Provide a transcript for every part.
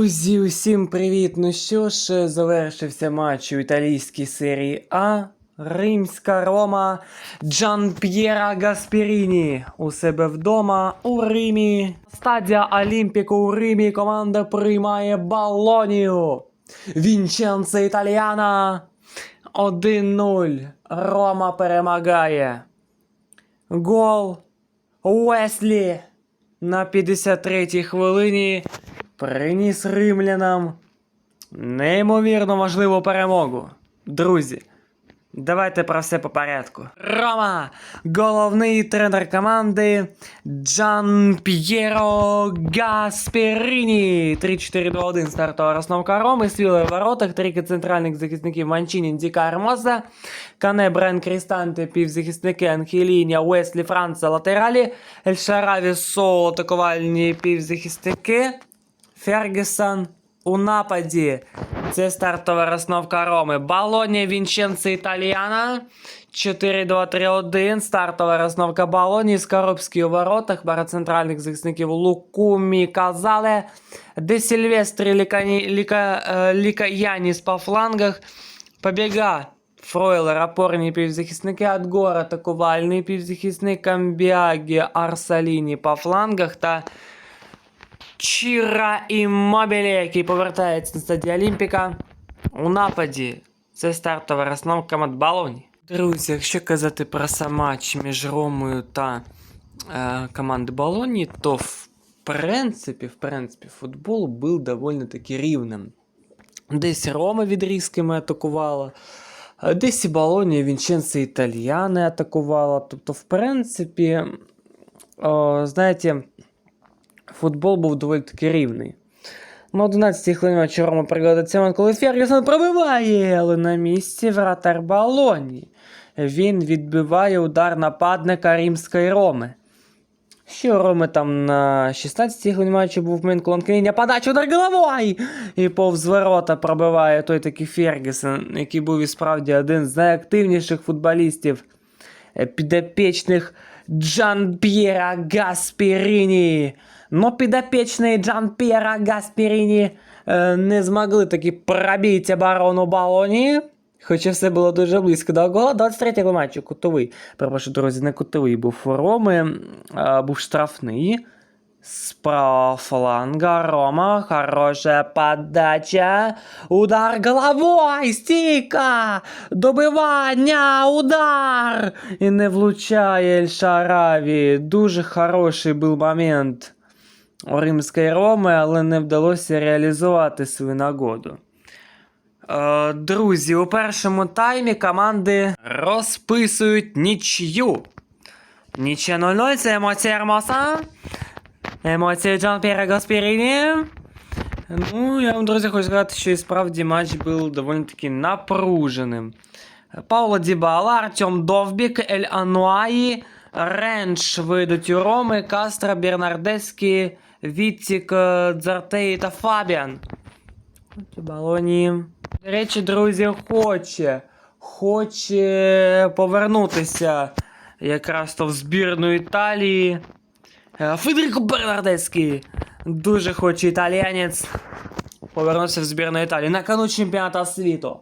Друзі, усім привіт! Ну що ж, завершився матч у італійській серії А. Римська Рома Джан П'єра Гасперіні у себе вдома у Римі. Стадія Олімпіку у Римі команда приймає Балонію. Вінченце Італіана 1-0. Рома перемагає. Гол Уеслі на 53-й хвилині приніс римлянам неймовірно важливу перемогу. Друзі, давайте про все по порядку. Рома, головний тренер команди Джан П'єро Гасперіні. 3-4-2-1 стартова розновка Роми, свіли в воротах, трійка центральних захисників Манчині, Діка Армоза, Кане Брен Крістанте, півзахисники Анхеліня, Уеслі Франца, латералі, Ельшараві Со, атакувальні півзахисники, Фергюсон у нападі. Це стартова розновка Роми. Балоні Вінченце Італіана. 4-2-3-1. Стартова розновка Балоні. Скоробський у воротах. Пара центральних захисників Лукумі Казале. Де Сільвестрі Лікані, Ліка, е, Лікаяніс по флангах. Побіга. Фройлер, опорні півзахисники, Адгор, атакувальний півзахисник, Камбіагі, Арсаліні по флангах та Чіра Іммобілі, який повертається на стадії Олімпіка. У нападі це стартова розновка команд Балоні. Друзі, якщо казати про сам матч між Ромою та е, командою Балоні, то в принципі, в принципі, футбол був доволі таки рівним. Десь Рома відрізками атакувала, десь і Балоні Вінченце Італіани атакувала. Тобто, в принципі, о, знаєте, футбол був доволі таки рівний. На 11-й хвилині Рома момент, коли Фергюсон пробиває, але на місці вратар Балоні. Він відбиває удар нападника Римської Роми. Ще Роми там на 16-й хвилині матчу був момент, коли Анкеліня подача удар головою! І повз ворота пробиває той такий Фергюсон, який був і справді один з найактивніших футболістів е, підопічних Джан П'єра Гасперіні. Но підопічні Джан П'єра Гасперіні е, не змогли таки пробити оборону Балоні. Хоча все було дуже близько до гола. 23-й матчу кутовий. Перепрошую, друзі, не кутовий був Роми, а, був штрафний. Справа фланга Рома, хорошая подача, удар головой, стійка, добивання, удар! І не влучає Ель-Шараві. Дуже хороший був момент Римської Роми, але не вдалося реалізувати свою нагоду. Е, Друзі, у першому таймі команди розписують нічю. Нічия 0-0, це емоція Ермоса. Емоції Джан П'єра Гаспіріні. Ну, я вам, друзі, хочу сказати, що і справді матч був доволі таки напруженим. Пауло Дібала, Артем Довбік, Ель Ануаї, Ренш вийдуть у Роми, Кастро, Бернардеський, Віттік, е, Дзартей та Фабіан. Балоні. До речі, друзі, хоче. Хоче повернутися якраз то в збірну Італії. Е, Федеріко Бернардеський. Дуже хоче італіянець повернутися в збірну Італії на кону чемпіоната світу.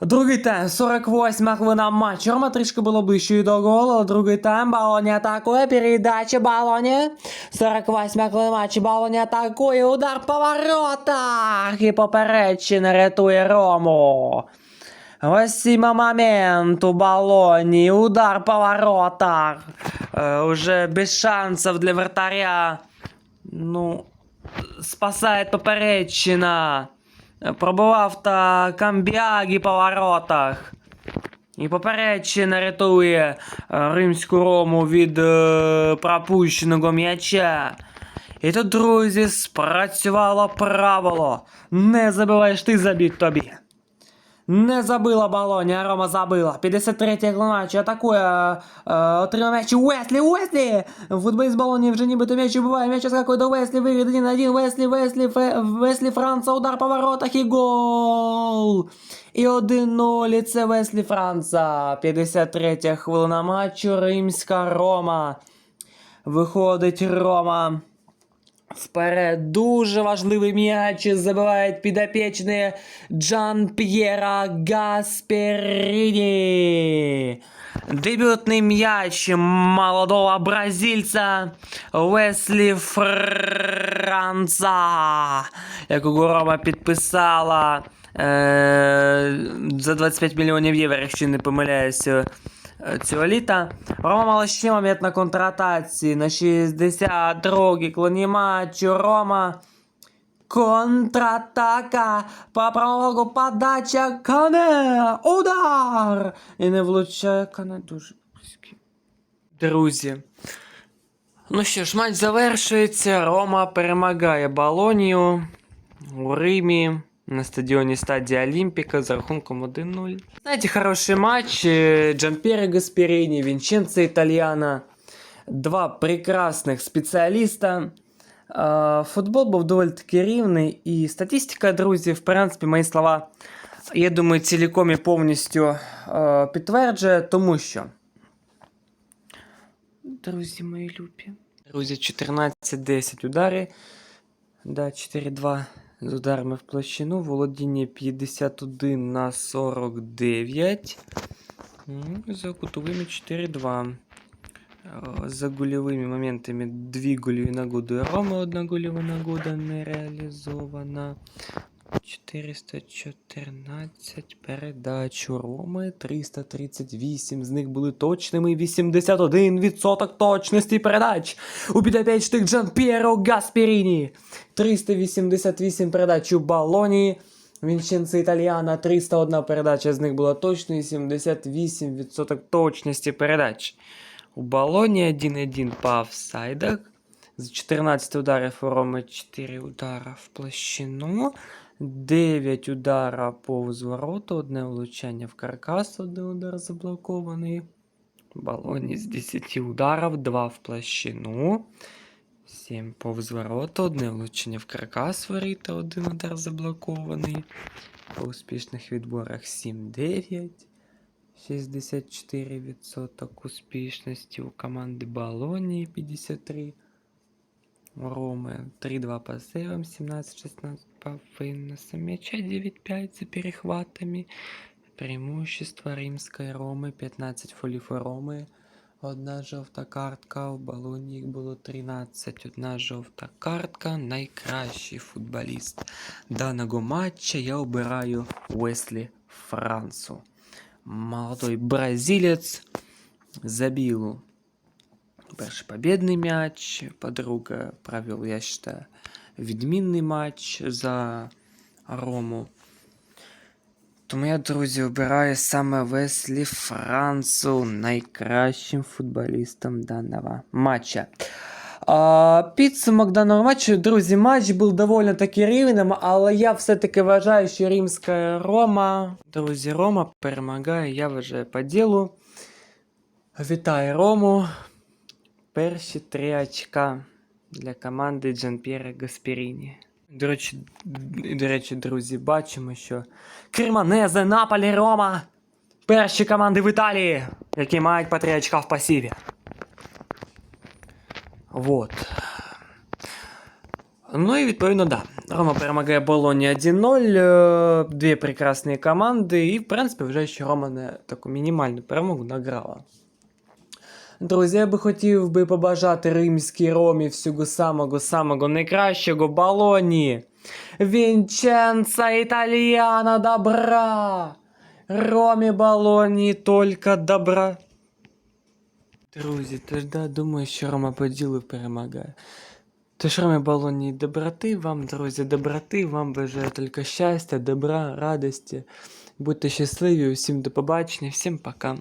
Другий тайм, 48 хвилина матчу. Рома трішки було ближче до голу. Другий тайм, Балоні атакує, передача Балоні. 48 хвилина матчу, Балоні атакує, удар по воротах. І поперечина рятує Рому. Ось момент у Балоні, удар по воротах. Е, уже без шансів для вратаря. Ну, спасає поперечина. Пробував та Камбіагі по воротах. І попередчина рятує е, римську рому від е, пропущеного м'яча. І тут, друзі, спрацювало правило. Не забиваєш ти забіг тобі. Не забила Балоні, а Рома забила. 53-й матч атакує. Е, отримав м'яч Уеслі, Уеслі! Футболіст Балоні вже нібито м'яч убиває. М'яч скакує до Уеслі, виграє 1 на 1. Уеслі, Уеслі, Фе, Веслі Франца, удар по воротах і гол! І 1-0, і це Веслі Франца. 53 хвилина матчу, Римська Рома. Виходить Рома Вперед дуже важливий м'яч забивають підопічні Джан П'єра Гасперіні. Дебютний м'яч молодого бразильця Веслі Франца, якого Рома підписала е, за 25 мільйонів євро, якщо не помиляюся, е, Цього літа. Рома мала ще момент на контратації на 62-й клоні матчу. Рома Контратака по правому подача Кане. Удар! І не влучає Кане дуже близький. Друзі. Ну що ж, матч завершується. Рома перемагає Болонію у Римі на стадіоні стадії Олімпіка за рахунком 1-0. Знаєте, хороший матч. Е, Джампіре Гасперіні, Вінченцо Італіана. Два прекрасних спеціаліста. Е, Футбол був доволі таки рівний, і статистика, друзі, в принципі, мої слова, я думаю, цілком і повністю е, підтверджує, тому що. Друзі мої любі. Друзі, 14-10 удари. Да, 4-2 З ударами в площину. Володіння 51 на 49. За кутовими 4-2. Е, За гольовими моментами дві гольові нагоди Рома, одна гольова нагода не реалізована. 414 передач у Роми, 338 з них були точними, 81% точності передач у підопічних Джанпєро Гасперіні, 388 передач у Балоні, Вінченцо Італіана, 301 передача з них була точною, 78% точності передач. У Балоні 1-1 по офсайдах. З 14 ударів у Роми 4 удара в площину. 9 удара повз ворота, одне влучання в каркас, один удар заблокований. Балоні з 10 ударів, 2 в площину. 7 повз ворота, одне влучення в каркас воріта, один удар заблокований. По успішних відборах 7-9. 64% успішності у команди Балонії 53. У Роми 3-2 по сейвам, 17-16 по выносам мяча, 9-5 за перехватами. Преимущество Римської Роми, 15 фолів у Роми. Одна жовта картка, у Балоні їх було 13. Одна жовта картка. Найкращий футболіст даного матча я обираю Уеслі Франсу. Молодой бразилец забил перший победный мяч. Подруга провел, я считаю, відмінний матч за Рому. Тому я, друзі, обираю саме Веслі Франсу найкращим футболістом даного матча. А, підсумок даного матчу, друзі, матч був доволі таки рівним, але я все-таки вважаю, що римська Рома, друзі, Рома перемагає, я вважаю по ділу. Вітаю Рому. Перші три очка для команди Джанпєра Гасперіні. До речі, до речі, друзі, бачимо, що Кремонезе, Наполі, Рома. Перші команди в Італії, які мають по три очка в пасіві. Вот. Ну і відповідно, да. Рома перемагає Болоні 1-0. е, Дві прекрасні команди. І, в принципі, вже що Рома не таку мінімальну перемогу награла. Друзі, я би хотів би побажати римській Ромі всього самого самого найкращого Болоні. Вінченца Італіана добра. Ромі Болоні тільки добра. Друзі, тож да, думаю, що Рома по ділу перемагає. Тож Ромі Болоні доброти вам, друзі, доброти, вам бажаю тільки щастя, добра, радості. Будьте щасливі, усім до побачення, всім пока.